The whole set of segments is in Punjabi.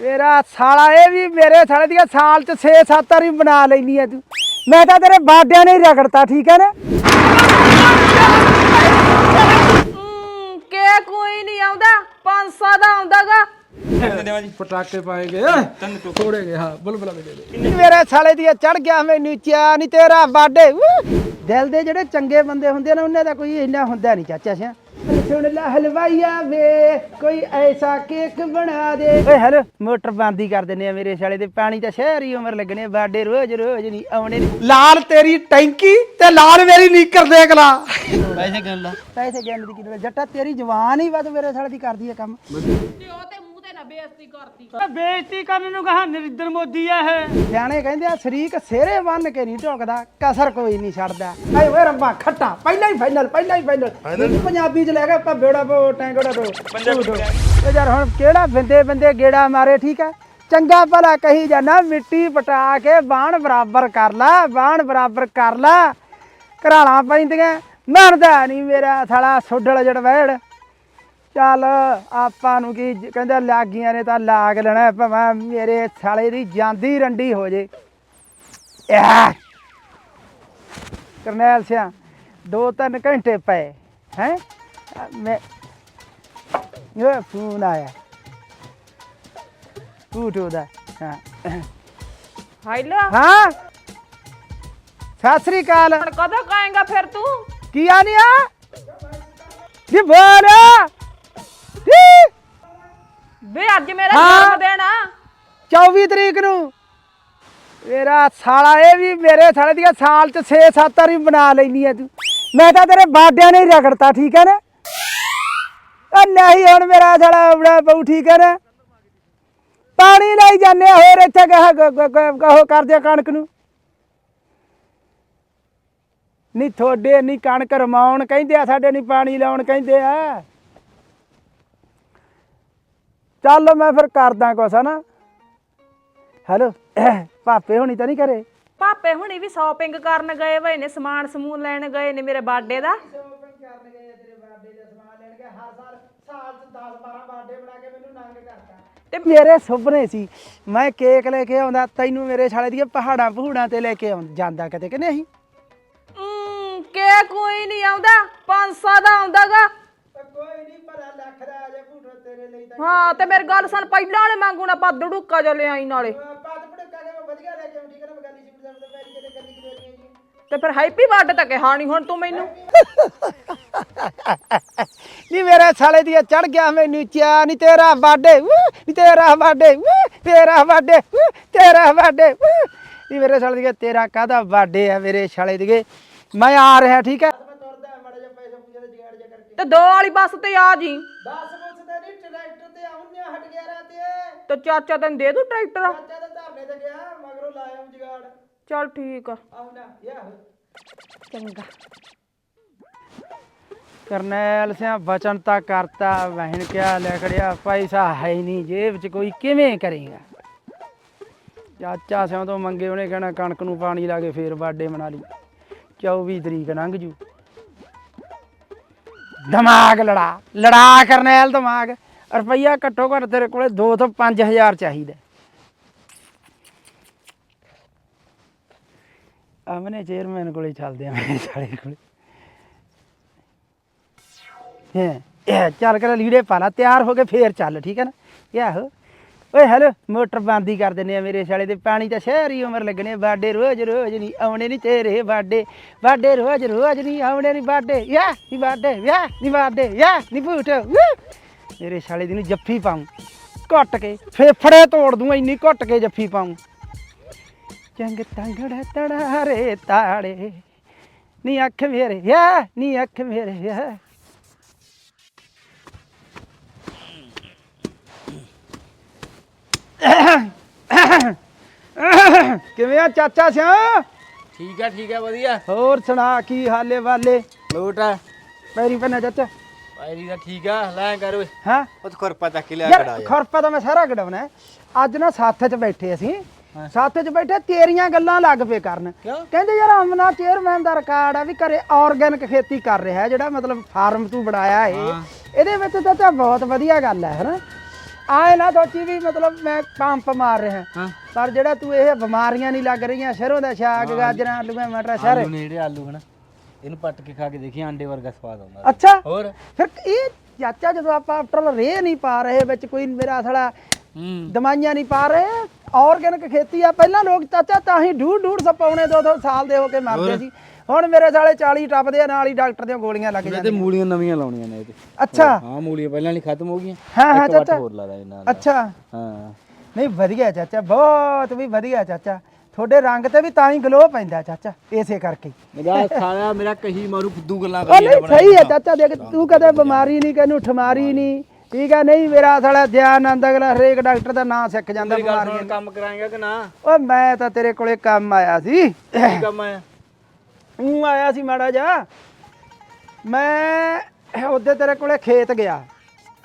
ਮੇਰਾ ਸਾਲਾ ਇਹ ਵੀ ਮੇਰੇ ਸਾਲੇ ਦੀਆਂ ਸਾਲ ਚ 6-7 ਵਾਰੀ ਬਣਾ ਲੈਣੀ ਆ ਤੂੰ। ਮੈਂ ਤਾਂ ਤੇਰੇ ਬਾਡਿਆਂ ਨੇ ਹੀ ਰਗੜਤਾ ਠੀਕ ਹੈ ਨਾ? ਕੇ ਕੋਈ ਨਹੀਂ ਆਉਂਦਾ? 500 ਦਾ ਆਉਂਦਾਗਾ। ਪਟਾਕੇ ਪਾਏ ਗਏ। ਥੋੜੇ ਗਏ ਹਾਂ ਬੁਲਬੁਲਾ ਦੇ ਦੇ ਮੇਰੇ ਸਾਲੇ ਦੀ ਚੜ ਗਿਆ ਮੈਨੂੰ ਚਾ ਨਹੀਂ ਤੇਰਾ ਬਾਡੇ। ਦਿਲ ਦੇ ਜਿਹੜੇ ਚੰਗੇ ਬੰਦੇ ਹੁੰਦੇ ਨੇ ਉਹਨਾਂ ਦਾ ਕੋਈ ਇੰਨਾ ਹੁੰਦਾ ਨਹੀਂ ਚਾਚਾ ਸਿਆ। ਸੁਣ ਲੈ ਹਲਵਾਈਆ ਵੇ ਕੋਈ ਐਸਾ ਕੇਕ ਬਣਾ ਦੇ। ਓਏ ਹੈਲੋ ਮੋਟਰ ਬੰਦ ਹੀ ਕਰ ਦਿੰਨੇ ਆ ਮੇਰੇ ਸਾਲੇ ਦੇ। ਪਾਣੀ ਤਾਂ ਸ਼ਹਿਰੀ ਉਮਰ ਲੱਗਣੇ ਬਾਡੇ ਰੋਜ਼ ਰੋਜ਼ ਨਹੀਂ ਆਉਣੇ। ਨੀ। ਲਾਲ ਤੇਰੀ ਟੈਂਕੀ ਤੇ ਲਾਲ ਮੇਰੀ ਨੀਕਰ ਦੇਖ ਲਾ। ਪੈਸੇ ਗਿਣ ਲਾ। ਪੈਸੇ ਗਿਣ ਦੀ ਕਿਲੋ ਜੱਟਾ ਤੇਰੀ ਜਵਾਨ ਹੀ ਵੱਧ ਮੇਰੇ ਸਾਲੇ ਦੀ ਕਰਦੀ ਹੈ ਕੰਮ। ਬੇਇੱਜ਼ਤੀ ਕਰਨ ਨੂੰ ਕਹਾ ਨਰਿੰਦਰ ਮੋਦੀ ਆ ਇਹ। ਸਿਆਣੇ ਕਹਿੰਦੇ ਆ ਸ਼ਰੀਕ ਸਿਰੇ ਬੰਨ ਕੇ ਨਹੀਂ ਢੁਕਦਾ ਕਸਰ ਕੋਈ ਨਹੀਂ ਛੱਡਦਾ। ਆਏ ਓਏ ਰੱਬਾ ਖੱਟਾ। ਪਹਿਲਾਂ ਹੀ ਫਾਈਨਲ ਪਹਿਲਾਂ ਹੀ ਫਾਈਨਲ ਪੰਜਾਬੀ ਚ ਲੈ ਕੇ ਭੱਬੇੜਾ ਬੋ ਟੈਂਗੜਾ ਬੋ ਪੰਜਾਬੀ ਤੇ ਯਾਰ ਹੁਣ ਕਿਹੜਾ ਬਿੰਦੇ ਬਿੰਦੇ ਗੇੜਾ ਮਾਰੇ ਠੀਕ ਹੈ ਚੰਗਾ ਭਲਾ ਕਹੀ ਜਾਣਾ ਮਿੱਟੀ ਪਟਾ ਕੇ ਬਾਣ ਬਰਾਬਰ ਕਰ ਲਾ ਬਾਣ ਬਰਾਬਰ ਕਰ ਲਾ। ਘਰਾਲਾਂ ਪੈਂਦੀਆਂ ਮੰਨਦਾ ਨਹੀਂ ਮੇਰਾ ਸਾਲਾ ਸੋਡਲ ਜੜਵੈੜ। ਚੱਲ ਆਪਾਂ ਨੂੰ ਕੀ ਜ- ਕਹਿੰਦੇ ਲਾਗੀਆਂ ਨੇ ਤਾਂ ਲਾਗ ਲੈਣਾ ਭਾਵੇਂ ਮੇਰੇ ਸਾਲੇ ਦੀ ਜਾਂਦੀ ਰੰਡੀ ਹੋ ਜੇ। ਐ ਕਰਨੈਲ ਸਿਆ ਦੋ ਤਿੰਨ ਘੰਟੇ ਪਏ ਹੈ? ਮੈਂ ਇਹ ਫੋਨ ਆਇਆ। ਟੂਟੂ ਦਾ ਹਾਂ। ਹਾਈਲਾ ਹਾਂ? ਸਤਿ ਸ੍ਰੀ ਅਕਾਲ। ਹੁਣ ਕਦੋਂ ਕਾਏਗਾ ਫਿਰ ਤੂੰ? ਕੀ ਆ? ਜੀ ਬੋਲ। ਵੇ ਅੱਜ ਮੇਰਾ ਹਾਂ। ਜਨਮ ਦਿਨ ਆ। 24 ਤਰੀਕ ਨੂੰ। ਮੇਰਾ ਸਾਲਾ ਇਹ ਵੀ ਮੇਰੇ ਸਾਲੇ ਦੀਆਂ ਸਾਲ ਚ 6-7 ਵਾਰੀ ਬਣਾ ਲੈਣੀ ਆ ਤੂੰ। ਮੈਂ ਤਾਂ ਤੇਰੇ ਬਾਡਿਆਂ ਨੇ ਹੀ ਰਗੜਤਾ ਠੀਕ ਹੈ ਨਾ? ਉਹ ਨਹੀਂ ਹੁਣ ਮੇਰਾ ਸਾਲਾ ਬੜਾ ਬਹੁ ਠੀਕ ਹੈ ਨਾ? ਪਾਣੀ ਲਈ ਜਾਂਦੇ ਆ, ਹੋਰ ਇੱਥੇ ਕਹ ਕਹੋ ਕਰਦੇ ਕਣਕ ਨੂੰ। ਨਹੀਂ ਥੋੜੇ ਨਹੀਂ ਕਣਕ ਰਮਾਉਣ ਕਹਿੰਦੇ ਆ ਸਾਡੇ ਨਹੀਂ ਪਾਣੀ ਲਾਉਣ ਕਹਿੰਦੇ ਆ। ਚੱਲ ਮੈਂ ਫਿਰ ਕਰਦਾ ਕੁਛ ਹਨਾ? ਹੈਲੋ ਪਾਪੇ ਹੋਣੀ ਤਾਂ ਨਹੀਂ ਕਰੇ ਪਾਪੇ ਹੁਣੀ ਵੀ ਸ਼ਾਪਿੰਗ ਕਰਨ ਗਏ ਹੋਏ ਨੇ ਸਮਾਨ ਸਮੂਨ ਲੈਣ ਗਏ ਨੇ ਮੇਰੇ ਬਰਥਡੇ ਦਾ। ਤੇ ਮੇਰੇ ਸੁਪਨੇ ਸੀ? ਮੈਂ ਕੇਕ ਲੈ ਕੇ ਆਉਂਦਾ ਤੈਨੂੰ ਮੇਰੇ ਸਾਲੇ ਦੀਆਂ ਪਹਾੜਾਂ ਪਹੂੜਾਂ ਤੇ ਲੈ ਕੇ ਆਉਂ ਜਾਂਦਾ ਕਿਤੇ ਕਿ ਨਹੀਂ? ਹਮ, ਕੇ ਕੋਈ ਨਹੀਂ ਆਉਂਦਾ 500 ਦਾ ਆਉਂਦਾਗਾ। ਕੋਈ ਨਹੀਂ ਪਰ ਲੱਖ ਦਾ ਆ ਜਾ ਤੇਰੇ ਲਈ ਹਾਂ ਤੇ ਮੇਰੀ ਗੱਲ ਸੁਣ ਪਹਿਲਾਂ ਵਾਲੇ ਮੰਗੂ ਨਾ ਪਾ ਦੜੂਕਾ ਜੋ ਲਿਆਈ ਨਾਲੇ। ਪਾਤ ਪੜਕਾ ਕੇ ਮੈਂ ਵਧੀਆ ਲੈ ਕੇ ਆਉਂ ਠੀਕ ਹੈ ਨਾ? ਮੈਂ ਗਾਲੀ ਸਿੱਟ ਜਾਂਦਾ ਪੈਰੀ ਕਿਤੇ ਗੱਲੀ ਕਿਤੇ ਨਹੀਂ ਤੇ ਫਿਰ ਹੈਪੀ ਬਰਥਡੇ ਤਾਂ ਕਿਹਾ ਨਹੀਂ ਹੁਣ ਤੂੰ ਮੈਨੂੰ। ਨੀ ਮੇਰੇ ਸਾਲੇ ਦੀ ਚੜ ਗਿਆ ਮੈਨੂੰ ਚਾ ਨਹੀਂ ਤੇਰਾ ਬਾਡੇ ਨੀ ਤੇਰਾ ਬਾਡੇ ਤੇਰਾ ਬਾਡੇ ਤੇਰਾ ਬਾਡੇ ਨੀ ਮੇਰੇ ਸਾਲੇ ਦੀ ਤੇਰਾ ਕਾਹਦਾ ਬਾਡੇ ਆ ਮੇਰੇ ਸਾਲੇ ਦੀ ਮੈਂ ਆ ਰਿਹਾ ਠੀਕ ਹੈ? ਤੇ ਦੋ ਵਾਲੀ ਬੱਸ ਤੇ ਆ ਜੀ। ਬਸ ਬਸ ਤੇ ਨਹੀਂ ਟਰੈਕਟਰ ਤੇ ਆਉਂਦੇ ਹਟ ਗਿਆ ਰਾਤੇ ਤੇ। ਚਾਚਾ ਤੈਨੂੰ ਦੇ ਦੂ ਟਰੈਕਟਰ? ਚਾਚਾ ਦੇ ਧਾਬੇ ਤੇ ਗਿਆ ਮਗਰੋਂ ਲਾਇਆ ਜਗਾੜ। ਚੱਲ ਠੀਕ ਆ। ਆਉਣਾ ਯਾ ਚੰਗਾ। ਕਰਨੈਲ ਸਿਆ ਬਚਨ ਤਾਂ ਕਰਤਾ ਵਹਿਣ ਕਿਆ ਲੈ ਖੜਿਆ ਪੈਸਾ ਹੈ ਹੀ ਨਹੀਂ ਜੇਬ 'ਚ ਕੋਈ ਕਿਵੇਂ ਕਰੇਗਾ? ਚਾਚਾ ਸਿਆਂ ਤੋਂ ਮੰਗੇ ਉਹਨੇ ਕਹਿਣਾ ਕਣਕ ਨੂੰ ਪਾਣੀ ਲਾ ਕੇ ਫੇਰ ਬਾਡੇ ਮਨਾ ਲਈ। 24 ਤਰੀਕ ਲੰਘ ਜੂ। ਦਿਮਾਗ ਲੜਾ ਲੜਾ ਕਰਨੈਲ ਦਿਮਾਗ। ਰੁਪਈਆ ਘੱਟੋ ਘੱਟ ਤੇਰੇ ਕੋਲੇ 2 ਤੋਂ 5000 ਚਾਹੀਦਾ। ਆਮਨੇ ਚੇਅਰਮੈਨ ਕੋਲੇ ਚੱਲਦੇ ਆ, ਮੇਰੇ ਸਾਲੇ ਕੋਲੇ। ਇਹ ਚੱਲ ਕਰ ਲੀੜੇ ਪਾ ਲਾ, ਤਿਆਰ ਹੋ ਕੇ ਫੇਰ ਚੱਲ, ਠੀਕ ਹੈ ਨਾ? ਯਾਹੋ ਓਏ ਹੈਲੋ, ਮੋਟਰ ਬੰਦ ਹੀ ਕਰ ਦਿੰਨੇ ਆ ਮੇਰੇ ਸਾਲੇ ਦੇ, ਪਾਣੀ ਤਾਂ ਸ਼ਹਿਰੀ ਉਮਰ ਲੱਗਣੇ ਬਾਡੇ ਰੋਜ਼ ਰੋਜ਼ ਨਹੀਂ ਆਉਣੇ ਨਹੀਂ ਤੇਰੇ ਬਾਡੇ ਬਾਡੇ ਰੋਜ਼ ਰੋਜ਼ ਨਹੀਂ ਆਉਣੇ ਨਹੀਂ ਬਾਡੇ ਯਾ ਨਹੀਂ ਬਾਡੇ ਯਾ ਨਹੀਂ ਬਾਡੇ ਯਾ ਨਹੀਂ ਬੂਟ ਮੇਰੇ ਸਾਲੇ ਦੀ ਨੂੰ ਜੱਫੀ ਪਾਉਂ। ਘੁੱਟ ਕੇ ਫੇਫੜੇ ਤੋੜ ਦੂੰ ਇੰਨੀ ਘੁੱਟ ਕੇ ਜੱਫੀ ਪਾਉਂ। ਚੰਗ ਤੰਗੜ ਤੜਾਰੇ ਤਾੜੇ ਨੀ ਅੱਖ ਮੇਰੇ ਯਾ ਨੀ ਅੱਖ ਮੇਰੇ ਯਾ ਕਿਵੇਂ ਆ ਚਾਚਾ ਸਿਆ? ਠੀਕ ਆ ਠੀਕ ਆ ਵਧੀਆ। ਹੋਰ ਸੁਣਾ ਕੀ ਹਾਲੇ ਵਾਲੇ ਲੋਟ ਆ। ਪੈਰੀ ਪੈਣਾ ਚਾਚਾ। ਪਾਇਰੀ ਦਾ ਠੀਕ ਆ ਲੈ ਕਰ ਓਏ। ਹਾਂ? ਉਹ ਖੁਰਪਾ ਚੱਕ ਕੇ ਲਿਆ ਯਾਰ ਖੁਰਪਾ ਤਾਂ ਮੈਂ ਸਾਰਾ ਕਢਾਉਣਾ। ਹੈ। ਅੱਜ ਨਾ ਸਾਥ 'ਚ ਬੈਠੇ ਅਸੀਂ। ਸਾਥ 'ਚ ਬੈਠੇ ਤੇਰੀਆਂ ਗੱਲਾਂ ਲੱਗ ਪਏ ਕਰਨ। ਕਿਉਂ? ਕਹਿੰਦੇ ਯਾਰ ਅਮਨਾ ਚੇਅਰਮੈਨ ਦਾ ਰਿਕਾਰਡ ਆ ਵੀ ਘਰੇ ਆਰਗੈਨਿਕ ਖੇਤੀ ਕਰ ਰਿਹਾ ਹੈ ਜਿਹੜਾ ਮਤਲਬ ਫਾਰਮ ਤੂੰ ਬਣਾਇਆ ਇਹ ਇਹਦੇ ਵਿੱਚ ਤਾਂ ਤਾਂ ਬਹੁਤ ਵਧੀਆ ਗੱਲ ਹੈ ਹਨਾ? ਆਏ ਨਾ ਸੋਚੀ ਵੀ ਮਤਲਬ ਮੈਂ ਪੰਪ ਮਾਰ ਰਿਹਾ। ਹਾਂ। ਪਰ ਜਿਹੜਾ ਤੂੰ ਇਹ ਬਿਮਾਰੀਆਂ ਨਹੀਂ ਲੱਗ ਰਹੀਆਂ ਸਰੋਂ ਦਾ ਸਾਗ ਗਾਜਰਾਂ ਆਲੂਆਂ ਮਟਰ ਸਾਰੇ ਆਲੂ ਨੇ ਜਿਹੜੇ ਆਲੂ ਹਨ? ਇਹਨੂੰ ਪੱਟ ਕੇ ਖਾ ਕੇ ਦੇਖੀ ਆਂਡੇ ਵਰਗਾ ਸਵਾਦ ਆਉਂਦਾ ਅੱਛਾ? ਹੋਰ? ਫਿਰ ਇਹ ਚਾਚਾ ਜਦੋਂ ਆਪਾਂ ਆਫਟਰ ਰੇ ਨਹੀਂ ਪਾ ਰਹੇ ਵਿੱਚ ਕੋਈ ਮੇਰਾ ਹੂੰ। ਦਵਾਈਆਂ ਨਹੀਂ ਪਾ ਰਹੇ ਆਰਗੈਨਿਕ ਖੇਤੀ ਆ ਪਹਿਲਾਂ ਲੋਕ ਚਾਚਾ ਤਾਂ ਹੀ ਡੂਢ ਡੂਢ ਸਪਾਉਣੇ ਦੋ ਦੋ ਸਾਲ ਦੇ ਹੋ ਕੇ ਮਰਦੇ ਸੀ। ਹੁਣ ਮੇਰੇ ਸਾਲੇ 40 ਟੱਪਦੇ ਆ ਨਾਲ ਹੀ ਡਾਕਟਰ ਦੀਆਂ ਗੋਲੀਆਂ ਲੱਗ ਤੇ ਜਾਂਦੀਆਂ। ਮੂਲੀਆਂ ਨਵੀਆਂ ਲਾਉਣੀਆਂ ਨੇ ਇਹਦੇ। ਅੱਛਾ। ਹਾਂ ਮੂਲੀਆਂ ਪਹਿਲਾਂ ਨਹੀਂ ਖਤਮ ਹੋ ਗਈਆਂ। ਹਾਂ ਹਾਂ ਚਾਚਾ। ਹੋਰ ਲਾ ਲਾ ਇਹਨਾਂ ਨਾਲ। ਅੱਛਾ। ਹਾਂ। ਨਹੀਂ ਵਧੀਆ ਚਾਚਾ ਬਹੁਤ ਵੀ ਵਧੀਆ ਚਾਚਾ। ਤੁਹਾਡੇ ਰੰਗ ਤੇ ਵੀ ਤਾਂ ਹੀ ਗਲੋ ਪੈਂਦਾ ਚਾਚਾ ਇਸੇ ਕਰਕੇ। ਮੇਰਾ ਸਾਲਿਆ ਮੇਰਾ ਕਹੀ ਮਾਰੂ ਫੁੱਦੂ ਗੱਲਾਂ ਉਹ ਨਹੀਂ ਸਹੀ ਹੈ ਚਾਚਾ ਦੇਖ ਤੂੰ ਕਦੇ ਬਿਮਾਰੀ ਨਹੀਂ ਕਿਨੂੰ ਠਮਾਰੀ ਨਹੀਂ। ਠੀਕ ਹੈ ਨਹੀਂ ਮੇਰਾ ਸਾਲਾ ਧਿਆਨ ਆਂਦਾ ਅਗਲਾ ਹਰੇਕ ਡਾਕਟਰ ਦਾ ਨਾਂ ਸਿੱਖ ਜਾਂਦਾ ਮੇਰੀ ਗੱਲ ਬਿਮਾਰੀਆਂ ਸੁਣ ਕੰਮ ਕਰਾਏਗਾ ਕਿ ਨਾ? ਓਏ ਮੈਂ ਤਾਂ ਤੇਰੇ ਕੋਲੇ ਕੰਮ ਆਇਆ ਸੀ। ਕੀ ਕੰਮ ਆਇਆ? ਤੂੰ ਆਇਆ ਸੀ ਮਾੜਾ ਜਾ ਮੈਂ ਉਹਦੇ ਤੇਰੇ ਕੋਲੇ ਖੇਤ ਗਿਆ।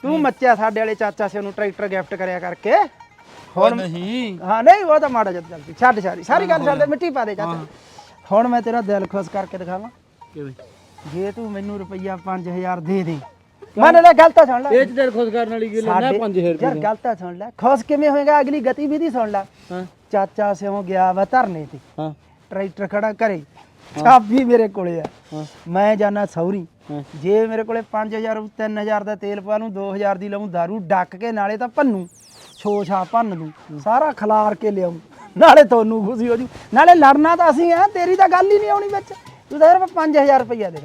ਤੂੰ ਮੱਚਿਆ ਸਾਡੇ ਵਾਲੇ ਚਾਚਾ ਸੇ ਉਹਨੂੰ ਟਰੈਕਟਰ ਗਿਫਟ ਕਰਿਆ ਕਰਕੇ। ਹੁਣ ਨਹੀਂ। ਹਾਂ ਨਹੀਂ ਉਹ ਤਾਂ ਮਾੜਾ ਜਿਹਾ ਜਲਦੀ ਛੱਡ ਸਾਰੀ ਸਾਰੀ ਗੱਲ ਛੱਡ ਦੇ ਮਿੱਟੀ ਪਾ ਦੇ ਚਾਚਾ ਹੁਣ ਮੈਂ ਤੇਰਾ ਦਿਲ ਖੁਸ਼ ਕਰਕੇ ਦਿਖਾਵਾਂ। ਕਿਵੇਂ? ਜੇ ਤੂੰ ਮੈਨੂੰ ਰੁਪਈਆ 5000 ਦੇ ਦੇ। ਮੰਨ ਲੈ ਗੱਲ ਤਾਂ ਸੁਣ ਲੈ। ਇਹ ਚ ਦਿਲ ਖੁਸ਼ ਕਰਨ ਵਾਲੀ ਗੱਲ ਨਾ ਸਾਡੇ- 5000 ਰੁਪਏ ਯਾਰ ਗੱਲ ਤਾਂ ਸੁਣ ਲੈ। ਖੁਸ਼ ਕਿਵੇਂ ਹੋਏਗਾ? ਅਗਲੀ ਗਤੀਵਿਧੀ ਸੁਣ ਲੈ। ਹਾਂ। ਚਾਚਾ ਸਿਓ ਗਿਆ ਵਾ ਧਰਨੇ ਤੇ। ਹਾਂ। ਟਰੈਕਟਰ ਖੜਾ ਘਰੇ। ਚਾਬੀ ਮੇਰੇ ਕੋਲੇ ਆ। ਮੈਂ ਜਾਣਾ ਸੌਰੀ। ਜੇ ਮੇਰੇ ਕੋਲੇ 5000 3000 ਦਾ ਤੇਲ ਪਾ ਲੂੰ 2000 ਦੀ ਲਵਾਂ दारू ਡੱਕ ਕੇ ਨਾਲੇ ਤਾਂ ਭੰਨੂ। ਛੋਛਾ ਭੰਨ ਦੂੰ ਸਾਰਾ ਖਲਾਰ ਕੇ ਲਿਆਉਂ। ਨਾਲੇ ਤੁਹਾਨੂੰ ਖੁਸ਼ੀ ਹੋ ਜੂ। ਨਾਲੇ ਲੜਨਾ ਤਾਂ ਅਸੀਂ ਆ ਤੇਰੀ ਤਾਂ ਗੱਲ ਹੀ ਨਹੀਂ ਆਉਣੀ ਵਿੱਚ। ਤੂੰ ਤਾਂ ਸਿਰਫ 5000 ਰੁਪਈਆ ਦੇ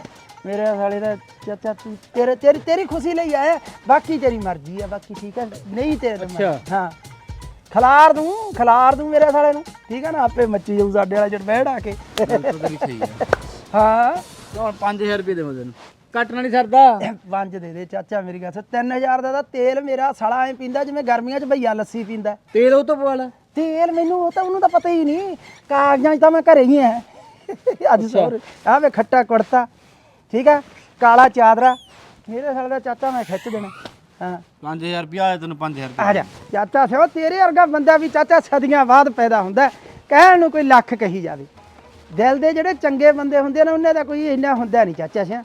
ਮੇਰੇ ਸਾਲੇ ਦਾ ਚਾਚਾ ਤੂੰ ਤੇਰੇ ਤੇਰੀ ਤੇਰੀ ਖੁਸ਼ੀ ਲਈ ਆਇਆ। ਬਾਕੀ ਤੇਰੀ ਮਰਜ਼ੀ ਆ ਬਾਕੀ ਠੀਕ ਹੈ ਨਹੀਂ ਤੇਰੇ। ਅੱਛਾ। ਹਾਂ। ਖਲਾਰ ਦੂੰ ਖਲਾਰ ਦੂੰ ਮੇਰੇ ਸਾਲੇ ਨੂੰ। ਠੀਕ ਹੈ ਨਾ ਆਪੇ ਮੱਚੀ ਜਾਊ ਸਾਡੇ ਵਾਲਾ ਜੜ ਬਹਿੜ ਆ ਕੇ। ਤੇਰੀ ਸਹੀ ਹਾਂ। ਹੁਣ 5000 ਰੁਪਏ ਦੇਵਾਂ ਤੈਨੂੰ। ਕੱਟਣਾ ਨਹੀਂ ਸਰਦਾ। ਪੰਜ ਦੇ ਦੇ ਚਾਚਾ ਮੇਰੀ ਗੱਲ ਸੁਣ। 3000 ਦਾ ਤਾਂ ਤੇਲ ਮੇਰਾ ਸਾਲਾ ਐ ਪੀਂਦਾ ਜਿਵੇਂ ਗਰਮੀਆਂ 'ਚ ਭਈਆ ਲੱਸੀ ਪੀਂਦਾ। ਤੇਲ ਉਹ ਤੋਂ ਪਵਾ ਲੈ ਤੇਲ ਮੈਨੂੰ ਉਹ ਤਾਂ ਉਹਨੂੰ ਤਾਂ ਪਤਾ ਹੀ ਨਹੀਂ। ਕਾਗਜ਼ਾਂ 'ਚ ਤਾਂ ਮੈਂ ਘਰੇ ਹੀ ਆ ਅੱਜ ਸੋਰ ਆ ਵੇ ਖੱਟਾ ਕੁੜਤਾ। ਠੀਕ ਆ? ਕਾਲਾ ਚਾਦਰਾ। ਮੇਰੇ ਸਾਲੇ ਦਾ ਚਾਚਾ ਮੈਂ ਖਿੱਚ ਦੇਣਾ। ਹਾਂ। 5000 ਰੁਪਏ ਆਇਆ ਤੈਨੂੰ 5000 ਆ ਜਾ। ਚਾਚਾ ਸਿਓ ਤੇਰੇ ਵਰਗਾ ਬੰਦਾ ਵੀ ਚਾਚਾ ਸਦੀਆਂ ਬਾਅਦ ਪੈਦਾ ਹੁੰਦਾ। ਕਹਿਣ ਨੂੰ ਕੋਈ ਲੱਖ ਕਹੀ ਜਾਵੇ। ਦਿਲ ਦੇ ਜਿਹੜੇ ਚੰਗੇ ਬੰਦੇ ਹੁੰਦੇ ਨੇ ਉਹਨਾਂ ਦਾ ਕੋਈ ਇੰਨਾ ਹੁੰਦਾ ਨਹੀਂ ਚਾਚਾ ਸਿਆ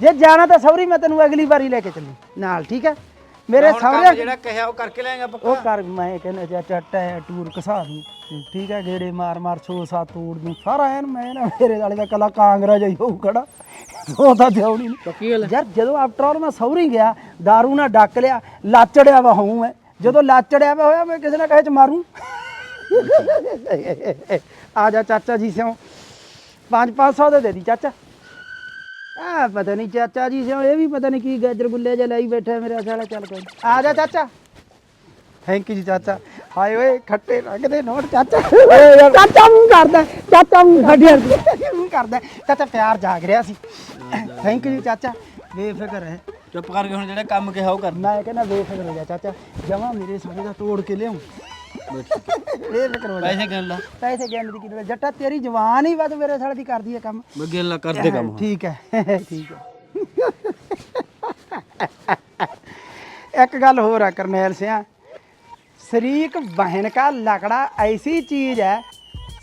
ਜੇ ਜਾਣਾ ਤਾਂ ਸੌਰੀ ਮੈਂ ਤੈਨੂੰ ਅਗਲੀ ਵਾਰੀ ਲੈ ਕੇ ਚੱਲੂ। ਨਾਲ ਠੀਕ ਹੈ? ਮੇਰੇ ਸਹੁਰੇ ਜਿਹੜਾ ਕਹਿਆ ਉਹ ਕਰਕੇ ਲੈਂਗਾ ਉਹ ਕਰ ਮੈਂ ਕਹਿੰਦਾ ਚਾਚਾ ਟੈ ਟੂਰ ਕਸਾ ਦੂੰ। ਠੀਕ ਹੈ ਗੇੜੇ ਮਾਰ ਮਾਰ ਛੋ ਸਾ ਤੋੜ ਦੂੰ। ਸਾਰਾ ਐਨ ਮੈਂ ਨਾ ਮੇਰੇ ਵਾਲੇ ਦਾ ਕਲਾ ਕਾਂਗਰਾ ਜਾਈ ਹੋਊ ਖੜਾ। ਉਹ ਤਾਂ ਦਿਉਣੀ ਨਹੀਂ। ਪੱਕੀ ਗੱਲ ਯਾਰ ਜਦੋਂ ਆਫਟਰ ਆਲ ਮੈਂ ਸੌਰੀ ਗਿਆ दारू ਨਾਲ ਡੱਕ ਲਿਆ ਲਾਚੜਿਆ ਵਾ ਹੂੰ ਮੈਂ। ਜਦੋਂ ਲਾਚੜਿਆ ਵਾ ਹੋਇਆ ਮੈਂ ਕਿਸੇ ਨਾ ਕਹੇ ਚ ਮਾਰੂ। ਆ ਜਾ ਚਾਚਾ ਜੀ ਸਿਓ 5-500 ਦੇ ਦੇ ਦੀ ਚਾਚਾ। ਆ ਪਤਾ ਨਹੀਂ ਚਾਚਾ ਜੀ ਸਿਓ ਇਹ ਵੀ ਪਤਾ ਨਹੀਂ ਕੀ ਗਾਜਰ ਗੁੱਲੇ ਜਿਹਾ ਲਾਈ ਬੈਠਾ ਮੇਰੇ ਸਾਲਾ ਚੱਲ ਕੋਈ ਨੀ। ਆ ਜਾ ਚਾਚਾ। ਥੈਂਕ ਯੂ ਜੀ ਚਾਚਾ। ਹਾਏ ਓਏ ਖੱਟੇ ਰੰਗ ਦੇ ਨੋਟ ਚਾਚਾ। ਚਾਚਾ ਮੂੰਹ ਕਰਦਾ ਚਾਚਾ ਮੂੰਹ ਕੱਢਿਆ ਮੂੰਹ ਕਰਦਾ। ਚਾਚਾ ਪਿਆਰ ਜਾਗ ਰਿਹਾ ਸੀ। ਥੈਂਕ ਯੂ ਚਾਚਾ। ਬੇਫਿਕਰ ਹੈ ਚੁੱਪ ਕਰਕੇ ਹੁਣ ਜਿਹੜਾ ਕੰਮ ਕਿਹਾ ਉਹ ਕਰ ਮੈਂ ਕਹਿੰਦਾ ਬੇਫਿਕਰ ਹੋ ਜਾ ਚਾਚਾ। ਜਮਾ ਮੇਰੇ ਸਾਰੇ ਦਾ ਤੋੜ ਕੇ ਲਿਆਉਂ ਬੇਫਿਕਰ ਹੋ ਜਾ ਪੈਸੇ ਗਿਣ ਲਾ। ਪੈਸੇ ਗਿਣ ਦੀ ਕੀ ਲੋੜ? ਜੱਟਾ ਤੇਰੀ ਜਵਾਨ ਹੀ ਵੱਧ ਮੇਰੇ ਸਾਲੇ ਦੀ ਕਰਦੀ ਹੈ ਕੰਮ। ਮੈਂ ਗਿਣ ਲਾ ਕਰਦੇ ਕੰਮ ਠੀਕ ਹੈ ਠੀਕ ਹੈ। ਇੱਕ ਗੱਲ ਹੋਰ ਆ ਕਰਨੈਲ ਸਿਆ। ਸ਼ਰੀਕ ਬਹਿਨ ਕਾ ਲਕੜਾ ਐਸੀ ਚੀਜ਼ ਹੈ।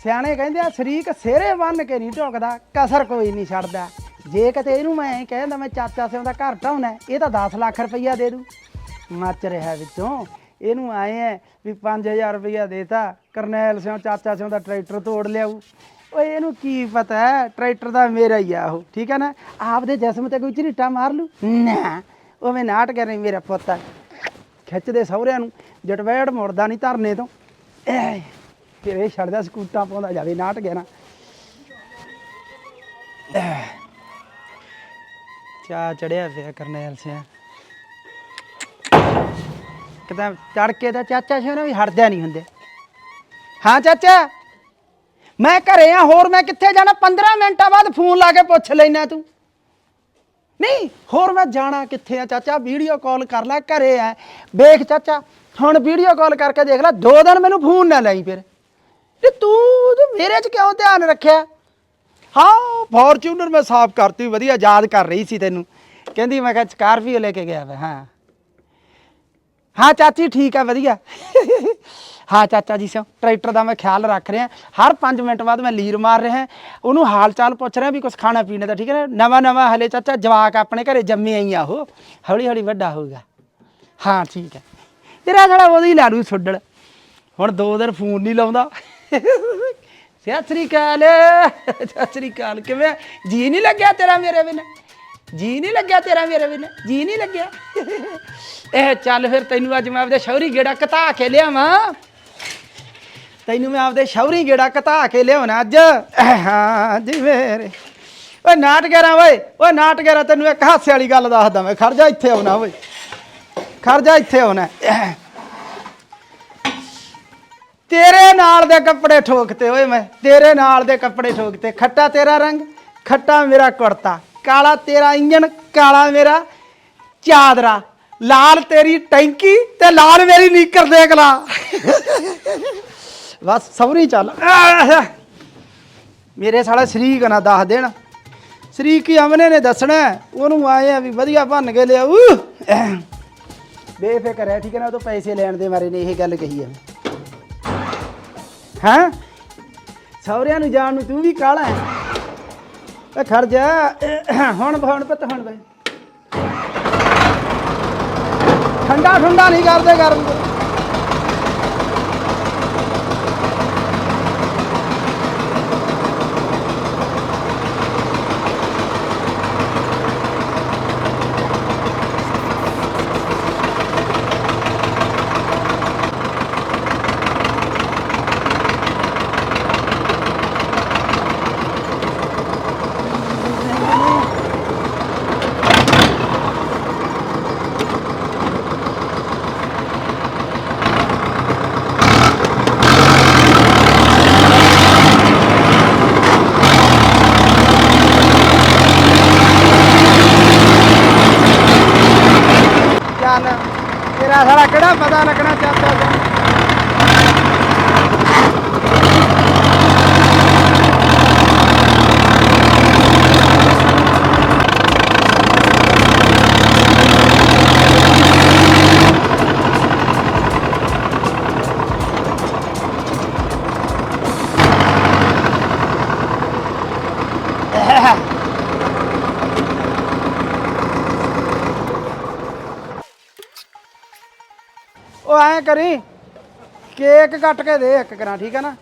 ਸਿਆਣੇ ਕਹਿੰਦੇ ਆ ਸ਼ਰੀਕ ਸਿਰੇ ਬੰਨ ਕੇ ਨਹੀਂ ਢੁਕਦਾ ਕਸਰ ਕੋਈ ਨਹੀਂ ਛੱਡਦਾ। ਜੇ ਕਿਤੇ ਇਹਨੂੰ ਮੈਂ ਐਂ ਕਹਿੰਦਾ ਮੈਂ ਚਾਚਾ ਸਿਓ ਦਾ ਘਰ ਢਾਉਣਾ ਇਹ ਤਾਂ 10 ਲੱਖ ਰੁਪਈਆ ਦੇ ਦੂ। ਮੱਚ ਰਿਹਾ ਵਿੱਚੋਂ। ਇਹਨੂੰ ਆਏ ਐ ਵੀ 5000 ਰੁਪਇਆ ਦੇਤਾ, ਕਰਨੈਲ ਸਿਓ ਚਾਚਾ ਸਿਓ ਦਾ ਟਰੈਕਟਰ ਤੋੜ ਲਿਆਊ। ਓਏ, ਇਹਨੂੰ ਕੀ ਪਤਾ ਹੈ ਟਰੈਕਟਰ ਦਾ ਮੇਰਾ ਹੀ ਆ ਉਹ, ਠੀਕ ਹੈ ਨਾ? ਆਪਦੇ ਜਿਸਮ ਤੇ ਕੋਈ ਝਰੀਟਾ ਮਾਰ ਲੂ? ਨਾ ਉਹ ਨਾਟ ਕਰ ਰਹੀ ਮੇਰਾ ਪੁੱਤ। ਖਿੱਚਦੇ ਸਹੁਰਿਆਂ ਨੂੰ, ਜਟਵੈੜ ਮੁੜਦਾ ਨਹੀਂ ਧਰਨੇ ਤੋਂ। ਫਿਰ ਇਹ ਛੱਡਦਾ ਸਕੂਟਾਂ ਪਾਉਂਦਾ ਜਾਵੇ ਨਾਟ ਗਿਆ ਨਾ। ਚਾ ਚੜਿਆ ਪਿਆ ਕਰਨੈਲ ਸਿਆ ਕਿਦਾਂ ਚੜ ਕੇ ਤਾਂ ਚਾਚਾ ਸੀ, ਉਹਨਾਂ ਵੀ ਹਟਦਿਆ ਨਹੀਂ ਹੁੰਦੇ। ਹਾਂ ਚਾਚਾ, ਮੈਂ ਘਰੇ ਆ, ਹੋਰ ਮੈਂ ਕਿੱਥੇ ਜਾਣਾ? 15 ਮਿੰਟਾਂ ਬਾਅਦ ਫੋਨ ਲਾ ਕੇ ਪੁੱਛ ਲੈਣਾ ਤੂੰ। ਨਹੀਂ, ਹੋਰ ਮੈਂ ਜਾਣਾ ਕਿੱਥੇ ਆ ਚਾਚਾ? ਵੀਡੀਓ ਕਾਲ ਕਰ ਲੈ, ਘਰੇ ਆ। ਵੇਖ ਚਾਚਾ, ਹੁਣ ਵੀਡੀਓ ਕਾਲ ਕਰਕੇ ਦੇਖ ਲੈ, ਦੋ ਦਿਨ ਮੈਨੂੰ ਫੋਨ ਨਾ ਲਾਈ ਫਿਰ। ਤੇ ਤੂੰ ਤੂੰ ਮੇਰੇ 'ਚ ਕਿਉਂ ਧਿਆਨ ਰੱਖਿਆ? ਹਾਂ ਫੋਰਚੂਨਰ ਮੈਂ ਸਾਫ਼ ਕਰਤੀ, ਵਧੀਆ ਯਾਦ ਕਰ ਰਹੀ ਸੀ ਤੈਨੂੰ। ਕਹਿੰਦੀ, ਮੈਂ ਕਿਹਾ, ਸਕਾਰਪੀਓ ਲੈ ਕੇ ਗਿਆ ਵਾ, ਹਾਂ। ਹਾਂ ਚਾਚੀ, ਠੀਕ ਆ, ਵਧੀਆ। ਹਾਂ ਚਾਚਾ ਜੀ, ਸਿਓ, ਟਰੈਕਟਰ ਦਾ ਮੈਂ ਖਿਆਲ ਰੱਖ ਰਿਹਾ। ਹਰ 5 ਮਿੰਟ ਬਾਅਦ ਮੈਂ ਲੀਰ ਮਾਰ ਰਿਹਾ। ਉਹਨੂੰ ਹਾਲ ਚਾਲ ਪੁੱਛ ਰਿਹਾ ਵੀ ਕੁਝ ਖਾਣਾ ਪੀਣੇ ਦਾ, ਠੀਕ ਹੈ ਨਾ? ਨਵਾਂ ਨਵਾਂ ਹਲੇ ਚਾਚਾ ਜਵਾਕ ਆਪਣੇ ਘਰੇ ਜੰਮਿਆ ਹੀ ਆ ਉਹ। ਹੌਲੀ ਹੌਲੀ ਵੱਡਾ ਹੋਊਗਾ। ਹਾਂ, ਠੀਕ ਹੈ। ਤੇਰਾ ਸਾਲਾ ਉਹਦੀ ਲਾ ਲੂ ਛੱਡਲ ਹੁਣ ਦੋ ਦਿਨ ਫੋਨ ਨਹੀਂ ਲਾਉਂਦਾ। ਸਤਿ ਸ੍ਰੀ ਅਕਾਲ। ਸਤਿ ਸ੍ਰੀ ਅਕਾਲ। ਕਿਵੇਂ? ਜੀ ਨਹੀਂ ਲੱਗਿਆ ਤੇਰਾ ਮੇਰੇ ਬਿਨਾਂ? ਜੀ ਨਹੀਂ ਲੱਗਿਆ ਤੇਰਾ ਮੇਰੇ ਵੀ ਜੀ ਨਹੀਂ ਲੱਗਿਆ। ਇਹ ਚੱਲ ਫਿਰ ਤੈਨੂੰ ਅੱਜ ਮੈਂ ਆਪਦੇ ਸ਼ੌਰੀ ਗੇੜਾ ਕਤਾ ਕੇ ਲਿਆਵਾਂ। ਤੈਨੂੰ ਮੈਂ ਆਪਦੇ ਸ਼ੌਰੀ ਗੇੜਾ ਕਤਾ ਕੇ ਲਿਆਉਣਾ ਅੱਜ। ਹਾਂ, ਜੀ ਮੇਰੇ। ਓਏ ਨਾਟਕਰਾਂ ਓਏ ਓਏ ਨਾਟਕਰਾਂ, ਤੈਨੂੰ ਇੱਕ ਹਾਸੇ ਵਾਲੀ ਗੱਲ ਦੱਸਦਾ ਮੈਂ। ਖੜ ਜਾ ਇੱਥੇ ਆਉਣਾ ਓਏ। ਖੜ ਜਾ ਇੱਥੇ ਆਉਣਾ। ਤੇਰੇ ਨਾਲ ਦੇ ਕੱਪੜੇ ਠੋਕਤੇ ਓਏ ਮੈਂ। ਤੇਰੇ ਨਾਲ ਦੇ ਕੱਪੜੇ ਠੋਕਤੇ। ਖੱਟਾ ਤੇਰਾ ਰੰਗ, ਖੱਟਾ ਮੇਰਾ ਕੁੜਤਾ। ਕਾਲਾ ਤੇਰਾ ਇੰਜਣ, ਕਾਲਾ ਮੇਰਾ ਚਾਦਰਾ। ਲਾਲ ਤੇਰੀ ਟੈਂਕੀ ਤੇ ਲਾਲ ਮੇਰੀ ਨੀਕਰ ਦੇਖ ਲਾ। ਬਸ ਸਬਰੀ ਚੱਲ। ਮੇਰੇ ਸਾਲਾ ਸ਼ਰੀਕ ਨਾ, ਦੱਸ ਦੇਣ। ਸ਼ਰੀਕ ਹੀ ਅਮਨੇ ਨੇ ਦੱਸਣਾ ਉਹਨੂੰ ਆਏ ਆ ਵੀ ਵਧੀਆ ਭੰਨ ਕੇ ਲਿਆਊ। ਬੇਫਿਕਰ ਹੈ ਠੀਕ ਹੈ ਨਾ, ਉਹ ਤੋਂ ਪੈਸੇ ਲੈਣ ਦੇ ਮਾਰੇ ਨੇ, ਇਹ ਗੱਲ ਕਹੀ ਹੈ। ਹੈਂ? ਸਹੁਰਿਆਂ ਨੂੰ ਜਾਣ ਨੂੰ ਤੂੰ ਵੀ ਕਾਲਾ ਹੈ। ਏ ਖੜ ਜਾ। ਹੁਣ ਹੁਣ ਪਤ ਹੁਣ ਬਈ ਠੰਡਾ ਠੰਡਾ ਨਹੀਂ ਕਰਦੇ ਗਰਮ ਚੱਲ ਤੇਰਾ ਸਾਲਾ ਕਿਹੜਾ ਪਤਾ ਲੱਗਣਾ ਚਾਹਤਾ ਤੂੰ ਉਹ ਐਂ ਕਰੀ। ਕੇਕ ਕੱਟ ਕੇ ਦੇ ਇੱਕ ਕਰਾਂ ਠੀਕ ਹੈ ਨਾ?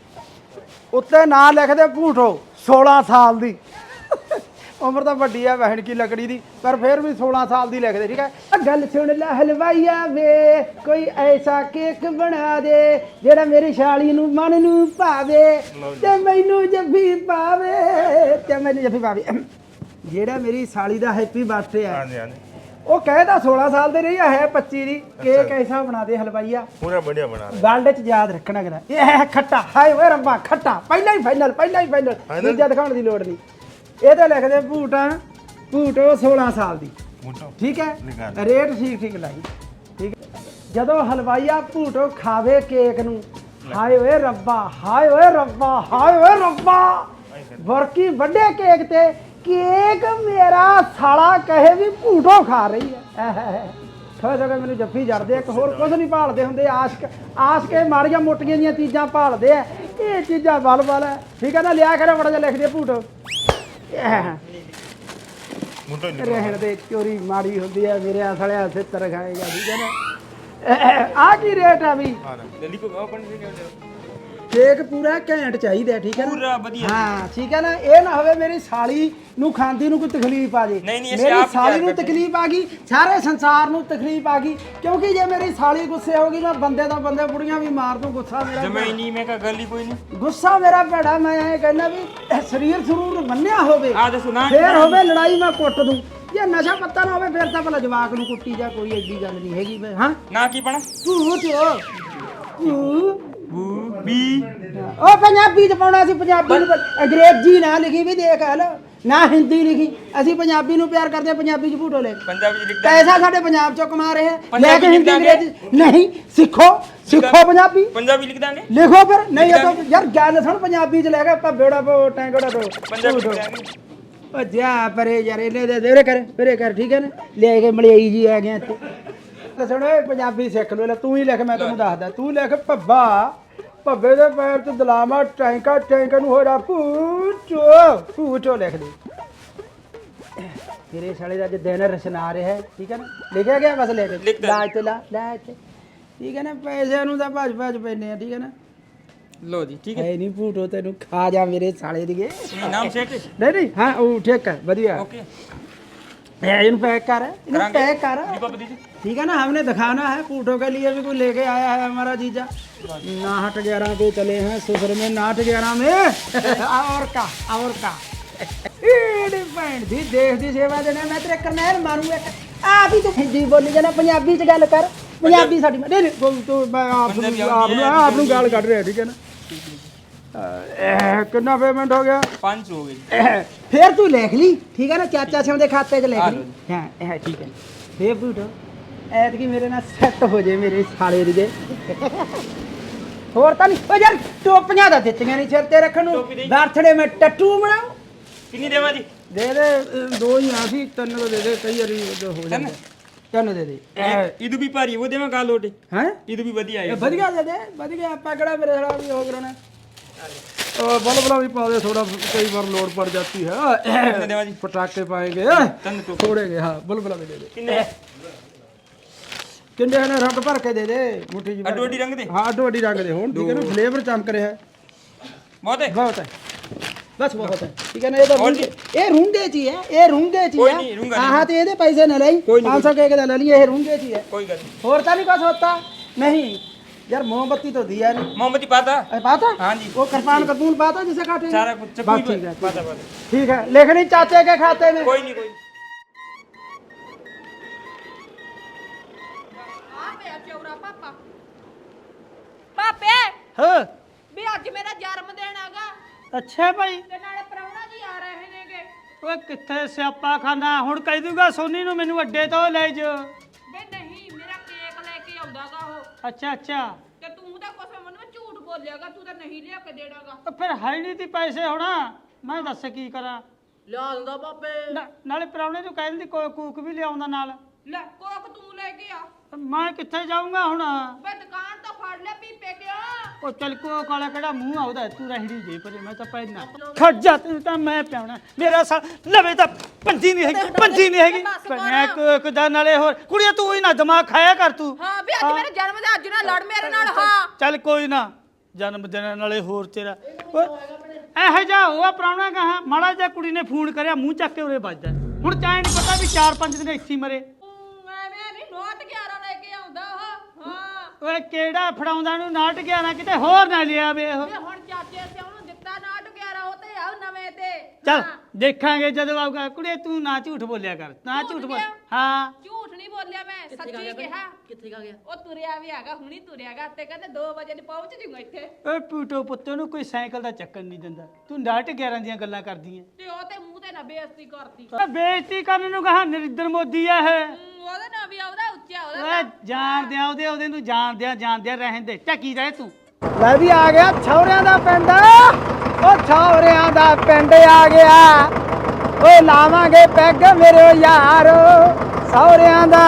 ਉੱਤੇ ਨਾਂ ਲਿਖ ਦੇ ਭੂਠੋ 16 ਸਾਲ ਦੀ। ਉਮਰ ਤਾਂ ਵੱਡੀ ਆ ਵਹਿਣ ਕੀ ਲੱਕੜੀ ਦੀ ਪਰ ਫਿਰ ਵੀ 16 ਸਾਲ ਦੀ ਲਿਖ ਦੇ ਠੀਕ ਹੈ ਗੱਲ ਸੁਣ ਲੈ ਹਲਵਾਈਆ ਵੇ ਕੋਈ ਐਸਾ ਕੇਕ ਬਣਾ ਦੇ ਜਿਹੜਾ ਮੇਰੀ ਸ਼ਾਲੀ ਨੂੰ ਮਨ ਨੂੰ ਭਾਵੇ ਤੇ ਮੈਨੂੰ ਜੱਫੀ ਪਾਵੇ ਤੇ ਮੈਨੂੰ ਜੱਫੀ ਪਾਵੇ। ਜਿਹੜਾ ਮੇਰੀ ਸਾਲੀ ਦਾ ਹੈਪੀ ਬਰਥਡੇ ਹੈ ਹਾਂਜੀ ਹਾਂਜੀ। ਉਹ ਕਹਿਦਾ 16 ਸਾਲ ਦੇ ਰਹੀ ਆ ਹੈ 25 ਦੀ। ਕੇਕ ਐਸਾ ਬਣਾ ਦੇ ਹਲਵਾਈਆ? ਪੂਰਾ ਬੜਿਆ ਬਣਾ ਦੇ ਗਾਲਡ ਚ ਯਾਦ ਰੱਖਣਾ ਕਰਾ ਇਹ ਹੈ ਖੱਟਾ। ਹਾਏ ਓਏ ਰੱਬਾ ਖੱਟਾ। ਪਹਿਲਾਂ ਹੀ ਫਾਈਨਲ ਪਹਿਲਾਂ ਹੀ ਫਾਈਨਲ ਦੂਜਾ ਦਿਖਾਉਣ ਦੀ ਲੋੜ ਨਹੀਂ। ਇਹ ਤਾਂ ਲਿਖਦੇ ਭੂਟਾਂ ਭੂਟੋ 16 ਸਾਲ ਦੀ। ਠੀਕ ਹੈ? ਰੇਟ ਠੀਕ ਠੀਕ ਲਾਈ। ਠੀਕ ਜਦੋਂ ਹਲਵਾਈਆ ਭੂਟੋ ਖਾਵੇ ਕੇਕ ਨੂੰ ਹਾਏ ਓਏ ਰੱਬਾ ਹਾਏ ਓਏ ਰੱਬਾ ਹਾਏ ਓਏ ਰੱਬਾ। ਵਰਕੀ ਵੱਡੇ ਕੇਕ ਤੇ। ਕੇਕ ਮੇਰਾ ਸਾਲਾ ਕਹੇ ਵੀ ਭੂਟੋ ਖਾ ਰਹੀ ਹੈ। ਥੋੜਾ ਥੋੜਾ ਮੈਨੂੰ ਜੱਫੀ ਜੜਦੇ ਇੱਕ ਹੋਰ ਕੁਝ ਨਹੀਂ ਭਾਲਦੇ ਹੁੰਦੇ ਆਸ਼ਕ ਆਸ਼ਕੇ ਮਾੜੀਆਂ ਮੋਟੀਆਂ ਜੀਆਂ ਚੀਜ਼ਾਂ ਭਾਲਦੇ ਆ। ਇਹ ਚੀਜ਼ਾਂ ਬਲ ਬਲ ਹੈ ਠੀਕ ਹੈ ਨਾ ਲਿਆ ਕਰੇ ਬੜਾ ਜਿਹਾ ਲਿਖ ਦੇ ਭੂਟੋ मोटो ਰਹਿਣ ਦੇ ਚੋਰੀ ਮਾੜੀ ਹੁੰਦੀ ਹੈ ਮੇਰੇ ਆਸਲਿਆ ਸਿੱਤਰ ਖਾਏਗਾ ਠੀਕ ਹੈ ਨਾ। ਆ ਕੀ ਰੇਟ ਆ ਵੀ? ਜਲਦੀ ਕੋ ਗਾਓ ਪੰਡ ਕੇਕ ਪੂਰਾ ਘੈਂਟ ਚਾਹੀਦਾ ਠੀਕ ਹੈ ਨਾ? ਪੂਰਾ ਵਧੀਆ। ਹਾਂ ਠੀਕ ਹੈ ਨਾ? ਇਹ ਨਾ ਹੋਵੇ ਮੇਰੀ ਸਾਲੀ ਨੂੰ ਖਾਂਦੀ ਨੂੰ ਕੋਈ ਤਕਲੀਫ ਆ ਜੇ। ਨਹੀਂ, ਨਹੀਂ, ਅਸੀਂ ਮੇਰੀ ਆਪ ਹੀ ਸਾਲੀ ਨੂੰ। ਤਕਲੀਫ ਆ ਗਈ ਸਾਰੇ ਸੰਸਾਰ ਨੂੰ ਤਕਲੀਫ ਆ ਗਈ। ਕਿਉਂਕਿ ਜੇ ਮੇਰੀ ਸਾਲੀ ਗੁੱਸੇ ਹੋਗੀ ਮੈਂ ਬੰਦੇ ਦਾ ਬੰਦੇ ਬੁੜੀਆਂ ਵੀ ਮਾਰ ਦੂੰ ਗੁੱਸਾ ਮੇਰਾ ਜਮੇ ਹੀ ਨਹੀਂ ਮੈਂ ਕਹਾ ਗੱਲ ਹੀ ਕੋਈ ਨਹੀਂ। ਗੁੱਸਾ ਮੇਰਾ ਭੈੜਾ ਮੈਂ ਇਹ ਕਹਿੰਦਾ ਵੀ ਇਹ ਸਰੀਰ ਸਰੂਰ ਮੰਨਿਆ ਹੋਵੇ ਆ ਦੱਸੋ ਨਾ ਫੇਰ ਹੋਵੇ ਲੜਾਈ ਮੈਂ ਕੁੱਟ ਦੂੰ। ਜੇ ਨਸ਼ਾ ਪੱਤਾ ਨਾ ਹੋਵੇ ਫਿਰ ਤਾਂ ਭਲਾ ਜਵਾਕ ਨੂੰ ਕੁੱਟੀ ਜਾ ਕੋਈ ਐਡੀ ਗੱਲ ਨਹੀਂ ਹੈਗੀ ਬਈ ਹਾਂ? ਨਾ ਕੀ ਪਣਾ ਤੂੰ ਚੋ ਤੂੰ ਬੂ ਬੀ ਉਹ ਪੰਜਾਬੀ ਚ ਪਾਉਣਾ ਸੀ ਪੰਜਾਬੀ ਨੂੰ ਤਾਂ ਅੰਗਰੇਜ਼ੀ ਨਾ ਲਿਖੀ ਵੀ ਦੇਖ ਹਲ ਨਾ ਹਿੰਦੀ ਲਿਖੀ। ਅਸੀਂ ਪੰਜਾਬੀ ਨੂੰ ਪਿਆਰ ਕਰਦੇ ਹਾਂ ਪੰਜਾਬੀ ਚ ਭੂਟੋ ਲੈ ਪੰਜਾਬੀ ਚ ਲਿਖਦਾ ਪੈਸਾ ਸਾਡੇ ਪੰਜਾਬ ਚੋਂ ਕਮਾ ਰਹੇ ਆ ਲੈ ਪੰਜਾਬੀ ਕੇ ਹਿੰਦੀ। ਅੰਗਰੇਜ਼ੀ ਨਹੀਂ। ਸਿੱਖੋ ਸਿੱਖੋ ਪੰਜਾਬੀ। ਪੰਜਾਬੀ ਲਿਖ ਦਾਂਗੇ ਲਿਖੋ ਫਿਰ ਨਹੀਂ ਇਹ ਤਾਂ ਯਾਰ ਗੱਲ ਸੁਣ ਪੰਜਾਬੀ ਚ ਲੈ ਕੇ ਭੱਬੇੜਾ ਪੋ ਟੈਂਗੜਾ ਤੋਂ ਪੰਜਾਬੀ। ਲਿਖ ਦਾਂਗੇ ਉਹ ਜਾ ਪਰੇ ਯਾਰ ਇਹਨੇ ਦੇ ਦੇਰੇ ਕਰ ਪਰੇ ਕਰ ਠੀਕ ਹੈ ਨਾ? ਲੈ ਕੇ ਮਲਿਆਈ ਜੀ ਆ ਗਿਆ ਇੱਥੇ। ਲੈ ਸੁਣ ਓਏ ਪੰਜਾਬੀ ਸਿੱਖ ਲੋ ਲੈ ਤੂੰ ਹੀ ਲਿਖ ਮੈਂ ਤੈਨੂੰ ਦੱਸਦਾ। ਤੂੰ ਲਿਖ ਭੱਬਾ। ਭੱਬੇ ਦੇ ਪੈਰ 'ਚ ਦਲਾਮਾ ਟੈਂਕਾ ਟੈਂਕਾ ਨੂੰ ਹੋਇਆ ਪੂਚੋ ਪੂਚੋ ਲਿਖ ਦੇ। ਤੇਰੇ ਸਾਲੇ ਦਾ ਅੱਜ ਦਿਨ ਰਸਨਾ ਰਿਹਾ ਹੈ, ਠੀਕ ਹੈ ਨਾ? ਲਿਖਿਆ ਗਿਆ ਬਸ ਲਿਖ ਲਿਖ ਲਾ ਇੱਥੇ ਲਾ ਲੈ ਇੱਥੇ ਠੀਕ ਹੈ ਨਾ? ਪੈਸਿਆਂ ਨੂੰ ਤਾਂ ਭੱਜ ਭੱਜ ਪੈਨੇ ਆ ਠੀਕ ਹੈ ਨਾ? ਲੋ ਜੀ ਠੀਕ ਹੈ। ਹੈ ਨਹੀਂ ਭੂਟੋ ਤੈਨੂੰ ਖਾ ਜਾ ਮੇਰੇ ਸਾਲੇ ਦੀਏ ਨਾਮ ਸੈਟ ਨਹੀਂ ਨਹੀਂ ਹਾਂ ਉਹ ਠੀਕ ਵਧੀਆ। ਓਕੇ। ਇਹ ਇਹਨੂੰ ਪੈਕ ਕਰ ਇਹਨੂੰ ਪੈਕ ਕਰ। ਜੀ ਬਾਬਾ ਜੀ। ठीक है ना हमने दिखाना है पूठों के लिए भी कोई लेके आया है हमारा जीजा नाहट ग्यारह पे चले हैं ससुर में नाहट ग्यारह में और का और का ईड़ी भैन दी देश ਦੀ ਸੇਵਾ ਦੇਣਾ ਮੈਂ ਤੇਰੇ ਕਰਨੈਲ ਮਾਰੂ ਇੱਕ ਆਪ ਹੀ ਤੂੰ ਹਿੰਦੀ ਬੋਲੀ ਜਾਣਾ ਪੰਜਾਬੀ ਚ ਗੱਲ ਕਰ ਪੰਜਾਬੀ ਸਾਡੀ ਨਹੀਂ ਨਹੀਂ ਤੂੰ- ਤੂੰ ਮੈਂ ਆਪ ਨੂੰ ਆਪ ਨੂੰ ਆਪ ਨੂੰ ਗਾਲ ਕੱਢ ਰਿਹਾ ਠੀਕ ਹੈ ਨਾ ਅਹ, ਕਿੰਨਾ ਪੇਮੈਂਟ ਹੋ ਗਿਆ पाँच सौ हो गई ਫਿਰ ਤੂੰ ਲਿਖ ਲਈ ਠੀਕ ਹੈ ਨਾ ਚਾਚਾ ਸਿਉਂ ਦੇ ਖਾਤੇ 'ਚ ਲਿਖ ਲਈ ਹਾਂ ਇਹ ਠੀਕ ਹੈ ਫੇਰ ਬੂਟੋ ਐਤਕੀ ਮੇਰੇ ਨਾਲ ਸੈੱਟ ਹੋ ਜੇ ਮੇਰੇ ਸਾਲੇ ਦੇ ਹੋਰ ਤਾਂ ਨਹੀਂ ਓ ਯਾਰ ਟੋਪੀਆਂ ਦਾ ਦਿੱਤੀਆਂ ਨਹੀਂ ਸਿਰ ਤੇ ਰੱਖਣ ਨੂੰ ਬਰਥਡੇ ਮੈਂ ਟੱਟੂ ਬਣਾਉ कितनी देवा जी ਦੇ ਦੇ ਅ, ਦੋ ਹੀ ਆ ਸੀ ਤਿੰਨ ਤਾਂ ਦੇ ਦੇ ਕਈ ਵਾਰੀ ਉਹ ਹੋ ਜਾਂਦਾ ਤਿੰਨ ਦੇ ਦੇ ईद भी पारी वो देवा का लोटे ਹੈ ईद भी बढ़िया ਇਹ है ਵਧੀਆ ਦੇ ਦੇ ਵਧੀਆ ਆਪਾਂ ਕਿਹੜਾ ਮੇਰੇ ਸਾਲਾ ਵੀ ਹੋ ਕਰਾਣਾ ਉਹ ਬਲਬਲਾ ਵੀ ਪਾ ਦੇ ਥੋੜਾ ਕਈ ਵਾਰ ਲੋੜ ਪੜ ਜਾਂਦੀ ਹੈ कितने देवा जी ਪਟਾਕੇ ਪਾਏਗੇ तन तो ਥੋੜੇਗੇ ਹਾਂ ਬੁਲਬੁਲਾ ਵੀ ਦੇ ਦੇ कितने ਕਿੰਨੇ ਨੇ ਰੰਗ ਭਰ ਕੇ ਦੇ ਦੇ ਮੁੱਠੀ ਜੀ ਭਰ अड्डो ਕੇ। अड्डी रंग दे ਹਾਂ ਅੱਡੋ ਅੱਡੀ ਰੰਗ ਦੇ ਹੁਣ ਠੀਕ ਹੈ ਨਾ ਫਲੇਵਰ ਚਮਕ ਰਿਹਾ ਹੈ बहुत है ਬਹੁਤ ਹੈ ਬਸ ਬਹੁਤ ਹੈ ਠੀਕ ਹੈ ਨਾ ਇਹ ਤਾਂ ਰੂੰਗੇ ਇਹ ਰੂੰਗੇ ਚ ਹੀ ਹੈ ਇਹ ਰੂੰਗੇ ਚ ਹੀ ਕੋਈ ਹੈ ਨਹੀਂ, ਰੂੰਗਾ ਹਾਂ ਤੇ ਇਹਦੇ ਪੈਸੇ ਨਾ ਲਈ 500 ਕੇ ਦਾ ਲੈ ਲਈ ਇਹ ਰੂੰਗੇ ਚ ਹੀ ਹੈ कोई गल नहीं ਹੋਰ ਤਾਂ ਨਹੀਂ ਕੁਝ ਹੋਤਾ ਨਹੀਂ यार मोमबत्ती तो दिया नहीं मोमबत्ती पाता अरे पाता हाँ जी वो कृपान कपूर पाता जिसे काटे सारा कुछ बस चक्कू ठीक है पाता पाता ठीक है लेखनी चाचे के खाते में कोई नहीं कोई ਹਾਂ। ਵੀ ਅੱਜ ਮੇਰਾ ਜਨਮ ਦਿਨ ਹੈਗਾ। ਅੱਛਾ ਭਾਈ। ਤੇ ਨਾਲੇ ਪ੍ਰਾਹੁਣਾ ਜੀ ਆ ਰਹੇ ਨੇਗੇ। ਓਏ ਕਿੱਥੇ ਸਿਆਪਾ ਖਾਨਾ ਹੁਣ ਕਹਿ ਦੂਗਾ ਸੋਨੀ ਨੂੰ ਮੈਨੂੰ ਅੱਡੇ ਤੋਂ ਲੈ ਜਾ ਵੇ ਨਹੀਂ ਮੇਰਾ ਕੇਕ ਲੈ ਕੇ ਆਉਂਦਾਗਾ ਉਹ। ਅੱਛਾ ਅੱਛਾ। ਤੇ ਤੂੰ ਤਾਂ ਕੁਛ ਮੈਨੂੰ ਝੂਠ ਬੋਲਿਆਗਾ ਤੂੰ ਤਾਂ ਨਹੀਂ ਲਿਆ ਕੇ ਦੇਣਾਗਾ। ਉਹ ਫਿਰ ਹੈ ਨਹੀਂ ਤੀ ਪੈਸੇ ਹੋਣਾ। ਮੈਂ ਦੱਸ ਕੀ ਕਰਾਂ? ਲਿਆ ਦਿੰਦਾ ਪਾਪੇ ਨਾ- ਨਾਲੇ ਪ੍ਰਾਹੁਣੇ ਨੂੰ ਕਹਿ ਦਿੰਦੀ ਕੋਈ ਕੂਕ ਵੀ ਲਿਆਉਂਦਾ ਨਾਲ। ਲੈ ਕੋਕ ਤੂੰ ਲੈ ਕੇ ਆ। ਮੈਂ ਕਿੱਥੇ ਜਾਊਂਗਾ ਹੁਣ? ਵੇ ਦੁਕਾਨ ਤੋਂ ਫੜ ਲੈ ਪੀਪੇ ਗਿਆ ਉਹ ਚੱਲ ਕੋਕ ਵਾਲਾ ਕਿਹੜਾ ਮੂੰਹ ਆਉਦਾ ਤੂੰ ਰਹਿੜੀ ਦੇ ਪਰੇ ਮੈਂ ਤਾਂ ਪੈਣਾ। ਖੜ ਜਾ ਤੈਨੂੰ ਤਾਂ ਮੈਂ ਪਿਆਉਣਾ। ਮੇਰਾ ਸਾਲ ਲਵੇ ਤਾਂ ਪੰਜੀ ਨਹੀਂ ਹੈਗੀ ਪੰਜੀ ਨਹੀਂ ਹੈਗੀ। ਬਸ ਕਰ। ਮੈਂ ਕੋਕ ਦਾ ਨਾਲੇ ਹੋਰ। ਕੁੜੀਏ ਤੂੰ ਹੀ ਨਾ ਦਿਮਾਗ ਖਾਇਆ ਕਰ ਤੂੰ। ਹਾਂ ਵੀ ਅੱਜ ਮੇਰੇ ਜਨਮ ਦਿਨ ਅੱਜ ਨਾ ਲੜ ਮੇਰੇ ਨਾਲ ਹਾਂ। ਚੱਲ ਕੋਈ ਨਾ। ਜਨਮ ਦਿਨ ਨਾਲੇ ਹੋਰ ਤੇਰਾ। ਇਹੋ ਜਿਹਾ ਹੋਆ ਪ੍ਰਾਹੁਣਾ ਕਹਾ। ਮਾੜਾ ਜਿਹਾ ਕੁੜੀ ਨੇ ਫੋਨ ਕਰਿਆ ਮੂੰਹ ਚੱਕ ਕੇ ਉਰੇ ਵੱਜਦਾ। ਹੁਣ ਚਾਹ ਨਹੀਂ ਪਤਾ ਵੀ 4-5 ਦਿਨ ਇੱਥੇ ਹੀ ਮਰੇ। ਓਏ ਕਿਹੜਾ ਫੜਾਉਂਦਾ ਨੂੰ ਨਾਟ ਗਿਆ ਨਾ ਕਿਤੇ ਹੋਰ ਨਾ ਲਿਆ ਵੇ ਉਹ। ਵੇ ਹੁਣ ਚਾਚੇ ਸੇ ਉਹਨੂੰ ਦਿੱਤਾ ਨਾਟ 11 ਉਹ ਤੇ ਆ ਨਵੇਂ ਤੇ। ਚੱਲ ਹਾਂ। ਦੇਖਾਂਗੇ ਜਦੋਂ ਆਊਗਾ। ਕੁੜੀਏ ਤੂੰ ਨਾ ਝੂਠ ਬੋਲਿਆ ਕਰ। ਨਾ ਝੂਠ ਝੂਠ ਬੋਲ। ਕਿਉਂ? ਹਾਂ। ਝੂਠ ਨਹੀਂ ਬੋਲਿਆ ਮੈਂ ਸੱਚੀ ਕਿਹਾ। ਕਿੱਥੇ ਗਾ ਗਿਆ? ਉਹ ਤੁਰਿਆ ਵੀ ਹੈਗਾ ਹੁਣੀ ਤੁਰਿਆਗਾ ਤੇ ਕਹਿੰਦੇ 2 ਵਜੇ ਨੂੰ ਪਹੁੰਚ ਜੂਗਾ ਇੱਥੇ। ਓਏ ਪੂਟੋ ਪੁੱਤ ਨੂੰ ਕੋਈ ਸਾਈਕਲ ਦਾ ਚੱਕਰ ਨਹੀਂ ਦਿੰਦਾ। ਤੂੰ ਨਾਟ 11 ਦੀਆਂ ਗੱਲਾਂ ਕਰਦੀ ਐ ਤੇ ਉਹ ਤੇ ਮੂੰਹ ਤੇ ਨਾ ਬੇਇੱਜ਼ਤੀ ਕਰਦੀ। ਓਏ ਬੇਇੱਜ਼ਤੀ ਕਰਨ ਨੂੰ ਕਹਾ ਨਰਿੰਦਰ ਮੋਦੀ ਆ ਇਹ। ਹਮ, ਉਹਦਾ ਨਾ ਵੀ ਉਹਦਾ ਉੱਚਾ ਉਹਦਾ ਓਏ ਜਾਣਦੇ ਆ ਉਹਦੇ ਉਹਦੇ ਨੂੰ ਜਾਣਦੇ ਆ ਜਾਣਦੇ ਆ ਰਹਿਣ ਦੇ। ਟੱਕੀ ਰਹੇ ਤੂੰ। ਲੈ ਵੀ ਆ ਗਿਆ ਛੌਰਿਆਂ ਦਾ ਪਿੰਡ। ਉਹ ਛੌਰਿਆਂ ਦਾ ਪਿੰਡ ਆ ਗਿਆ। ਓਏ ਲਾਵਾਂਗੇ ਪੈਗ ਮੇਰੇ ਯਾਰ। ਸੌਰਿਆਂ ਦਾ।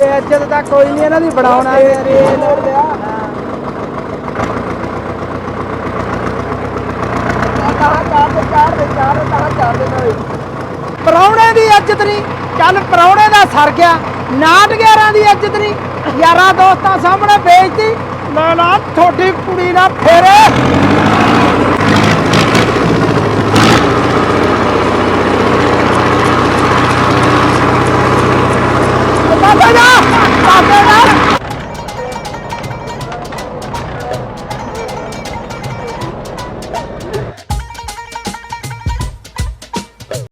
ਤੇ ਇੱਜ਼ਤ ਤਾਂ ਕੋਈ ਨਹੀਂ ਇਹਨਾਂ ਦੀ ਬਣਾਉਣਾ ਯਾਰ ਇਹ ਲਿਆ ਪਰੌਣੇ ਦੀ ਇੱਜ਼ਤ ਨਹੀਂ ਚੱਲ ਪਰੌਣੇ ਦਾ ਸਰ ਗਿਆ। ਨਾਟ 11 ਦੀ ਇੱਜ਼ਤ ਨਹੀਂ ਯਾਰਾਂ ਦੋਸਤਾਂ ਸਾਹਮਣੇ ਬੇਇੱਜ਼ਤੀ। ਲੈ ਲਾ ਤੁਹਾਡੀ ਕੁੜੀ ਨਾ ਫੇਰੇ। ਬਾਬੇ